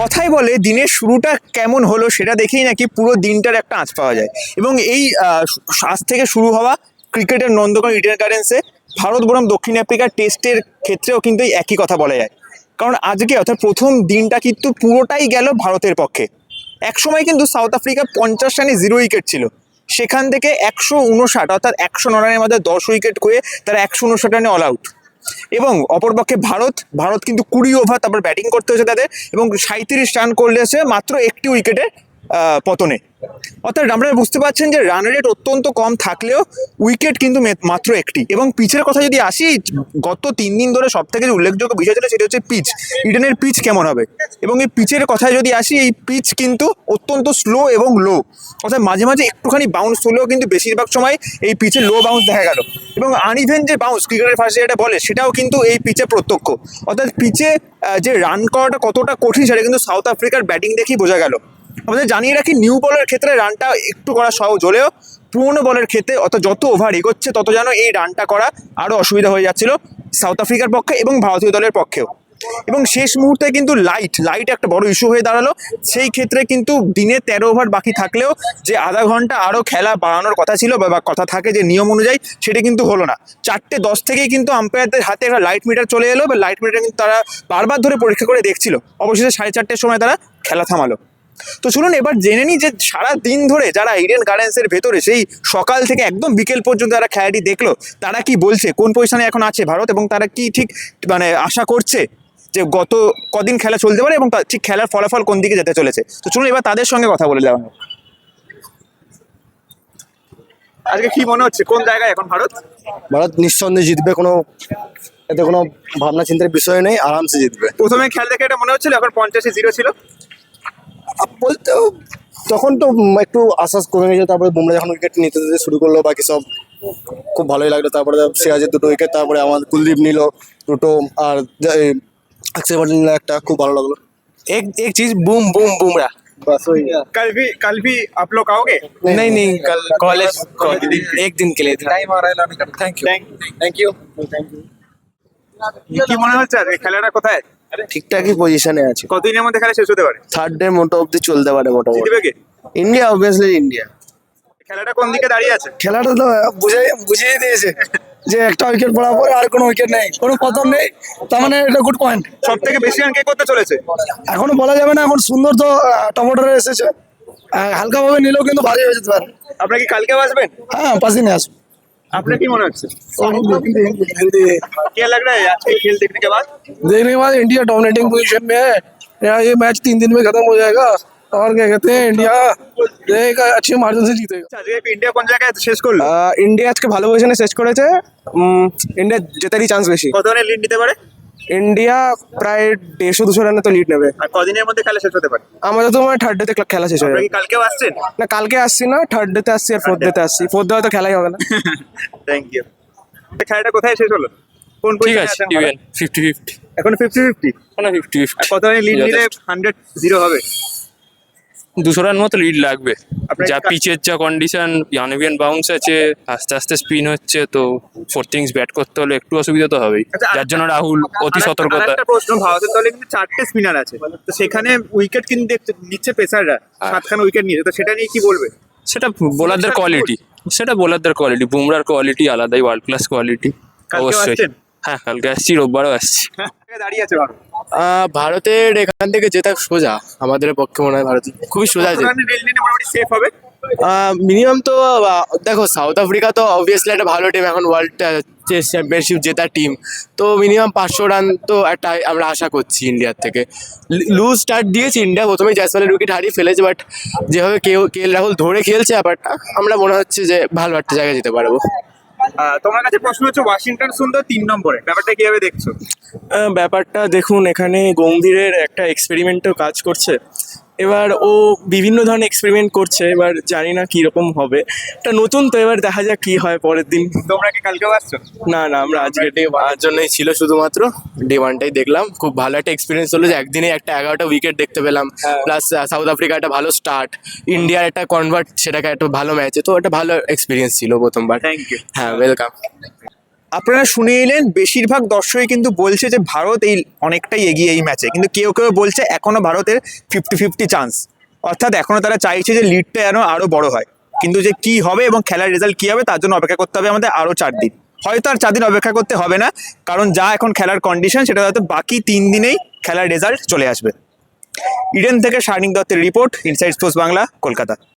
কথায় বলে দিনের শুরুটা কেমন হলো সেটা দেখেই নাকি পুরো দিনটার একটা আঁচ পাওয়া যায়। এবং এই আজ থেকে শুরু হওয়া ক্রিকেটের নন্দকর ইডেন গার্ডেন্সে ভারত বনাম দক্ষিণ আফ্রিকার টেস্টের ক্ষেত্রেও কিন্তু একই কথা বলা যায়। কারণ আজকে অর্থাৎ প্রথম দিনটা কিন্তু পুরোটাই গেল ভারতের পক্ষে। একসময় কিন্তু সাউথ আফ্রিকা পঞ্চাশ রানে জিরো উইকেট ছিল। সেখান থেকে একশো উনষাট অর্থাৎ একশো ন রানের মধ্যে দশ উইকেট করে তারা একশো উনষাট রানে অল আউট এবং অপরপক্ষে ভারত ভারত কিন্তু কুড়ি ওভার তারপর ব্যাটিং করতে হয়েছে তাদের এবং সাঁত্রিশ রান করলে মাত্র একটি উইকেটে পতনে। অর্থাৎ আপনারা বুঝতে পারছেন যে রান রেট অত্যন্ত কম থাকলেও উইকেট কিন্তু মাত্র একটি। এবং পিচের কথা যদি আসি, গত তিন দিন ধরে সব থেকে যে উল্লেখযোগ্য বিষয় ছিল সেটা হচ্ছে পিচ ইডেনের পিচ কেমন হবে? এবং এই পিচের কথায় যদি আসি, এই পিচ কিন্তু অত্যন্ত স্লো এবং লো অর্থাৎ মাঝে মাঝে একটুখানি বাউন্স হলেও কিন্তু বেশিরভাগ সময় এই পিচে লো বাউন্স দেখা গেল। এবং আনইভেন যে বাউন্স ক্রিকেটের ফার্স্টে যেটা বলে, সেটাও কিন্তু এই পিচে প্রত্যক্ষ। অর্থাৎ পিচে যে রান করাটা কতটা কঠিন, সেটা কিন্তু সাউথ আফ্রিকার ব্যাটিং দেখেই বোঝা গেল। আমাদের জানিয়ে রাখি নিউ বলের ক্ষেত্রে রানটা একটু করা সহজ হলেও পুরনো বলের ক্ষেত্রে অর্থাৎ যত ওভার এগোচ্ছে, তত যেন এই রানটা করা আরও অসুবিধা হয়ে যাচ্ছিল সাউথ আফ্রিকার পক্ষে এবং ভারতীয় দলের পক্ষেও। এবং শেষ মুহূর্তে কিন্তু লাইট লাইট একটা বড় ইস্যু হয়ে দাঁড়াল। সেই ক্ষেত্রে কিন্তু দিনে তেরো ওভার বাকি থাকলেও যে আধা ঘণ্টা আরও খেলা বাড়ানোর কথা ছিল বা বা কথা থাকে যে নিয়ম অনুযায়ী, সেটা কিন্তু হলো না। চারটে দশ থেকেই কিন্তু আম্পায়ারদের হাতে একটা লাইট মিটার চলে এলো, বা লাইট মিটার কিন্তু তারা বারবার ধরে পরীক্ষা করে দেখছিল। অবশেষে সাড়ে চারটের সময় তারা খেলা থামালো। তো চলুন এবার জেনে নিই যে সারা দিন ধরে যারা ইডেন গার্ডেন্সের ভেতরে সেই সকাল থেকে একদম বিকেল পর্যন্ত যারা খেলাটি দেখল তারা কি বলছে? কোন পজিশনে এখন আছে ভারত এবং তারা কি ঠিক মানে আশা করছে যে গত কদিন খেলা চলতে পারে এবং ঠিক খেলার ফলাফল কোন দিকে যেতে চলেছে? তো চলুন এবার তাদের সঙ্গে কথা বলে দেওয়া। আজকে কি মনে হচ্ছে? কোন জায়গায় এখন ভারত? ভারত নিঃসন্দেহে জিতবে কোনো এতে কোনো ভাবনা চিন্তার বিষয় নেই আরামসে জিতবে। প্রথমে খেলা দেখে এটা মনে হচ্ছিল এখন পঞ্চাশে জিরো ছিল। বলতেও তখন তো উম একটু আশ্বাস কমে গেছে তারপরে বুমরা যখন উইকেট নিতে দিতে শুরু করলো বাকি সব খুব ভালোই লাগলো তারপরে সিরাজের দুটো উইকেট তারপরে আমার কুলদীপ নিল দুটো আর অক্ষয় পটেল নিল একটা খুব ভালো লাগলো एक एक चीज बूम बूम बूमरा বাস ওই कल भी कल भी आप लोग आओगे नहीं नहीं कल कॉलेज एक दिन के लिए था थैंक यू থ্যাংক ইউ কি মনে হচ্ছে আজকে খেলাটা কোথায় ঠিকঠাকই পজিশনে আছে। কতদিনের মধ্যে খেলা শেষ হতে পারে? থার্ড ডে মোটো অব্দি চলতে পারে মোটামুটি। জিতবে কে? ইন্ডিয়া অবভিয়াসলি ইন্ডিয়া খেলাটা কোন দিকে দাঁড়িয়ে আছে? খেলাটা তো বুঝে বুঝিয়ে দিয়েছে যে একটা উইকেট পড়ার পরে আর কোনো উইকেট নেই। কোনো পতন নেই। তার মানে এটা গুড পয়েন্ট সব থেকে বেশি রান কে করতে চলেছে? এখনও বলা যাবে না এখন সুন্দর তো টমেটোরে এসেছে। হালকাভাবে নিলেও কিন্তু ভারী হয়ে যেতে পারে। আপনার কি কালকে আসবেন? হ্যাঁ পাশে নিয়ে আসো আপনার কি মনে হচ্ছে क्या लग रहा है आज के खेल देखने के बाद देखने के बाद इंडिया डोमिनेटिंग पोजीशन में है यार ये मैच तीन दिन में खत्म हो जाएगा और क्या कहते हैं इंडिया एक अच्छे मार्जिन से जीतेगा আজকে ইন্ডিয়া কোন জায়গায় শেষ করলো ইন্ডিয়া আজকে ভালো পজিশনে শেষ করেছে ইন্ডিয়া জেতারই চান্স বেশি কত রানের লিড নিতে পারে ইন্ডিয়া প্রায় দেড়শো দুশো রানে তো লিড নেবে। আর কদিনের মধ্যে খেলা শেষ হতে পারে? আমাদের তো মানে থার্ড ডেতে খেলা শেষ হয়ে যাবে। কালকেও আসছেন? না কালকে আসছি না থার্ড ডেতে আসছি আর ফোর্থ ডেতে আসছি। ফোর্থ ডে হয়তো খেলাই হবে না। থ্যাংক ইউ খেলাটা কোথায় শেষ হলো? কোন ঠিক আছে ফিফটি ফিফটি এখন ফিফটি ফিফটি ফিফটি ফিফটি কত লিড নিলে হান্ড্রেড জিরো হবে? দুশো রান মতো লিড লাগবে। যা পিচের যা কন্ডিশন ইয়ানভিয়ান বাউন্স আছে আস্তে আস্তে স্পিন হচ্ছে তো ফোর থিংস ব্যাট করতে হলে একটু অসুবিধা তো হবেই। আচ্ছা, যার জন্য রাহুল অতি সতর্কতা। প্রশ্ন ভারতের দলে কিন্তু চারটে স্পিনার আছে। তো সেখানে উইকেট কিন্তু দেখতে নিচ্ছে পেসাররা হ্যাঁ। সাতখানা উইকেট নিয়েছে তো সেটা নিয়ে কি বলবে? সেটা বোলারদের কোয়ালিটি সেটা বোলারদের কোয়ালিটি বুমরার কোয়ালিটি আলাদাই ওয়ার্ল্ড ক্লাস কোয়ালিটি অবশ্যই। হ্যাঁ কালকে আসছি রোববারও আসছি। দাঁড়িয়ে আছে ভারতের এখান থেকে জেতা সোজা আমাদের পক্ষে মনে হয় ভারত খুবই সোজা সেফ হবে? মিনিমাম তো দেখো সাউথ আফ্রিকা তো অবভিয়াসলি একটা ভালো টিম এখন ওয়ার্ল্ড চেস চ্যাম্পিয়নশিপ জেতা টিম তো মিনিমাম পাঁচশো রান তো একটা আমরা আশা করছি ইন্ডিয়ার থেকে। লুজ স্টার্ট দিয়েছে ইন্ডিয়া প্রথমে জয়সওয়ালের উইকেট হারিয়ে ফেলেছে বাট যেভাবে কেউ কে এল রাহুল ধরে খেলছে ব্যাপারটা আমরা মনে হচ্ছে যে ভালো একটা জায়গায় যেতে পারব। তোমার কাছে প্রশ্ন হচ্ছে ওয়াশিংটন সুন্দর তিন নম্বরে, ব্যাপারটা কীভাবে দেখছ? ব্যাপারটা দেখুন, এখানে গম্ভীরের একটা এক্সপেরিমেন্টও কাজ করছে। এবার ও বিভিন্ন ধরনের এক্সপেরিমেন্ট করছে এবার জানি না কীরকম হবে। এটা নতুন তো এবার দেখা যাক কি হয় পরের দিন। তোমরা কি কালকেও আসছো? না না আমরা আজকে ডে ওয়ানের জন্যই ছিল শুধুমাত্র ডে ওয়ানটাই দেখলাম। খুব ভালো একটা এক্সপিরিয়েন্স হলো যে একদিনে একটা এগারোটা উইকেট দেখতে পেলাম। প্লাস সাউথ আফ্রিকা একটা ভালো স্টার্ট ইন্ডিয়ার একটা কনভার্ট সেটাকে একটা ভালো ম্যাচে তো একটা ভালো এক্সপিরিয়েন্স ছিল প্রথমবার। থ্যাংক ইউ হ্যাঁ ওয়েলকাম আপনারা শুনে এলেন, বেশিরভাগ দর্শকই কিন্তু বলছে যে ভারত এই অনেকটাই এগিয়ে এই ম্যাচে কিন্তু কেউ কেউ বলছে এখনও ভারতের ফিফটি ফিফটি চান্স অর্থাৎ এখনও তারা চাইছে যে লিডটা যেন আরও বড় হয়। কিন্তু যে কি হবে এবং খেলার রেজাল্ট কি হবে, তার জন্য অপেক্ষা করতে হবে আমাদের আরও চার দিন। হয়তো আর চার দিন অপেক্ষা করতে হবে না, কারণ যা এখন খেলার কন্ডিশন সেটা হয়তো বাকি তিন দিনেই খেলার রেজাল্ট চলে আসবে। ইডেন থেকে শার্নিক দত্তের report inside sports Bangla Kolkata